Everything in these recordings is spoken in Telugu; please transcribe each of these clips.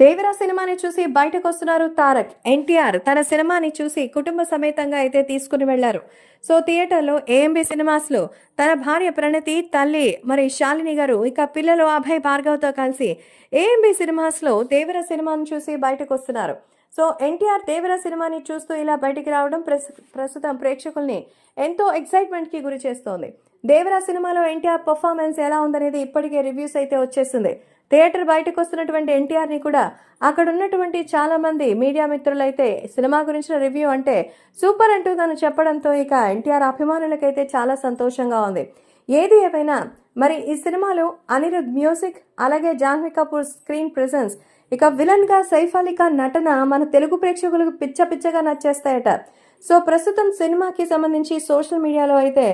దేవరా సినిమాని చూసి బయటకు వస్తున్నారు తారక్. ఎన్టీఆర్ తన సినిమాని చూసి కుటుంబ సమేతంగా అయితే తీసుకుని వెళ్ళారు. సో థియేటర్లో ఏఎంబి సినిమాస్లో తన భార్య ప్రణతి తల్లి మరి శాలిని గారు ఇక పిల్లలు అభయ్ భార్గవ్తో కలిసి ఏఎంబి సినిమాస్లో దేవర సినిమాను చూసి బయటకు వస్తున్నారు సో ఎన్టీఆర్ దేవర సినిమాని చూస్తూ ఇలా బయటికి రావడం ప్రస్తుతం ప్రేక్షకుల్ని ఎంతో ఎక్సైట్మెంట్కి గురి చేస్తోంది. దేవరా సినిమాలో ఎన్టీఆర్ పర్ఫార్మెన్స్ ఎలా ఉందనేది ఇప్పటికే రివ్యూస్ అయితే వచ్చేస్తుంది థియేటర్ బయటకు వస్తున్నటువంటి ఎన్టీఆర్ని కూడా అక్కడ ఉన్నటువంటి చాలా మంది మీడియా మిత్రులైతే సినిమా గురించిన రివ్యూ అంటే సూపర్ అంటూ తను చెప్పడంతో ఇక ఎన్టీఆర్ అభిమానులకైతే చాలా సంతోషంగా ఉంది. ఏది ఏమైనా మరి ఈ సినిమాలో అనిరుద్ మ్యూజిక్ అలాగే జాహ్నవి కపూర్ స్క్రీన్ ప్రెజెన్స్ ఇక విలన్గా సైఫ్ అలీ ఖాన్ నటన మన తెలుగు ప్రేక్షకులకు పిచ్చ పిచ్చగా నచ్చేస్తాయట. సో ప్రస్తుతం సినిమాకి సంబంధించి సోషల్ మీడియాలో అయితే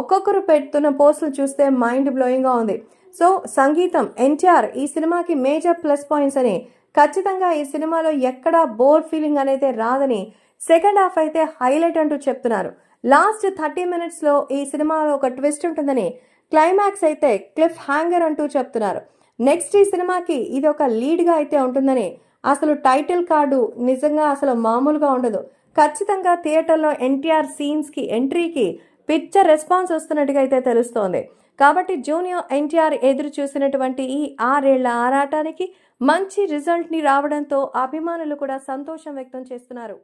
ఒక్కొక్కరు పెడుతున్న పోస్టులు చూస్తే మైండ్ బ్లోయింగ్గా ఉంది. సో సంగీతం ఎన్టీఆర్ ఈ సినిమాకి మేజర్ ప్లస్ పాయింట్స్ అని. ఖచ్చితంగా ఈ సినిమాలో ఎక్కడా బోర్ ఫీలింగ్ అనేది రాదని సెకండ్ హాఫ్ అయితే హైలైట్ అంటూ చెప్తున్నారు. లాస్ట్ థర్టీ మినిట్స్లో ఈ సినిమాలో ఒక ట్విస్ట్ ఉంటుందని క్లైమాక్స్ అయితే క్లిఫ్ హ్యాంగర్ అంటూ చెప్తున్నారు. నెక్స్ట్ ఈ సినిమాకి ఇది ఒక లీడ్గా అయితే ఉంటుందని. అసలు టైటిల్ కార్డు నిజంగా అసలు మామూలుగా ఉండదు. ఖచ్చితంగా థియేటర్లో ఎన్టీఆర్ సీన్స్కి ఎంట్రీకి పిక్చర్ రెస్పాన్స్ వస్తున్నట్టుగా అయితే తెలుస్తోంది. కాబట్టి జూనియర్ ఎన్టీఆర్ ఎదురు చూసినటువంటి ఈ ఆరేళ్ళ ఆరాటానికి మంచి రిజల్ట్ని రావడంతో అభిమానులు కూడా సంతోషం వ్యక్తం చేస్తున్నారు.